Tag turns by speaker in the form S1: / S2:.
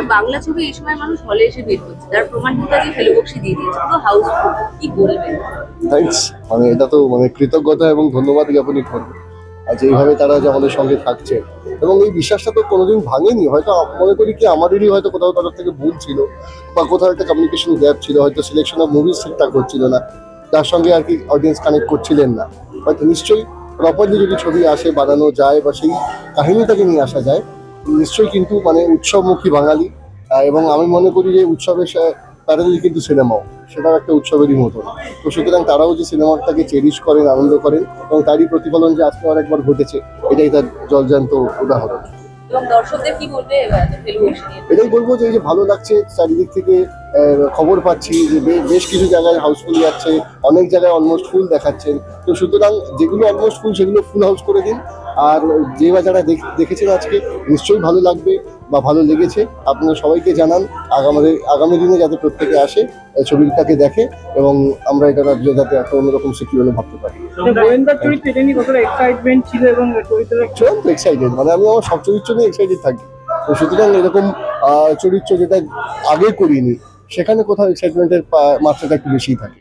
S1: বাংলা ছবি এই সময় মানুষ হলে এসে বের করছে। তার প্রমাণ কিন্তু আজকে ফেলোবক্সি দিয়ে দিয়েছে। পুরো হাউসফুল কি বলবেন
S2: থ্যাংকস মানে এটা তো মানে কৃতজ্ঞতা এবং ধন্যবাদ জ্ঞাপনই করব। আর যেইভাবে তারা যে আমাদের সঙ্গে থাকছে। এবং এই বিশ্বাসটা তো কোনোদিন ভাঙেনি। হয়তো মনে করি কি আমাদেরই হয়তো কোথাও তরফ থেকে ভুল ছিল। বা কোথাও একটা কমিউনিকেশন গ্যাপ ছিল। হয়তো সিলেকশন অফ মুভিজ ঠিকঠাক হচ্ছিল না। তার সঙ্গে আর কি অডিয়েন্স কানেক্ট করছিলেন না। হয়তো নিশ্চয়ই প্রপারলি যদি ছবি আসে, বানানো যায় বা সেই কাহিনীটাকে নিয়ে আসা যায় নিশ্চয়ই কিন্তু মানে উৎসবমুখী বাঙালি এবং আমি মনে করি যে উৎসবের প্যারালি কিন্তু সিনেমাও, সেটাও একটা উৎসবেরই মতো তো সুতরাং তারাও যে সিনেমাটাকে চেরিশ করেন, আনন্দ করেন, এবং তারই প্রতিফলন যে আজকে আরেকবার ঘটেছে, এটাই তার জলজান্ত উদাহরণ। এটাই বলব যে এই যে ভালো লাগছে চারিদিক থেকে খবর পাচ্ছি যে বেশ কিছু জায়গায় হাউসফুল যাচ্ছে অনেক জায়গায় অলমোস্ট ফুল দেখাচ্ছেন। তো সুতরাং যেগুলো অলমোস্ট ফুল সেগুলো ফুল হাউস করে দিন। আর যে বা যারা দেখ- দেখেছেন আজকে নিশ্চয়ই ভালো লাগবে বা ভালো লেগেছে। আপনারা সবাইকে জানান আগামী আগামী দিনে যাতে প্রত্যেকে আসে ছবিটাকে দেখে এবং আমরা এটা রাজ্যে যাতে একটা অন্যরকম হলে ভাবতে পারি। চূড়ান্ত এক্সাইটেড মানে আমি আমার সব চরিত্র নিয়ে এক্সাইটেড থাকি। তো সুতরাং এরকম চরিত্র যেটা আগে করিনি সেখানে কোথাও এক্সাইটমেন্টের মাত্রাটা একটু বেশিই থাকে।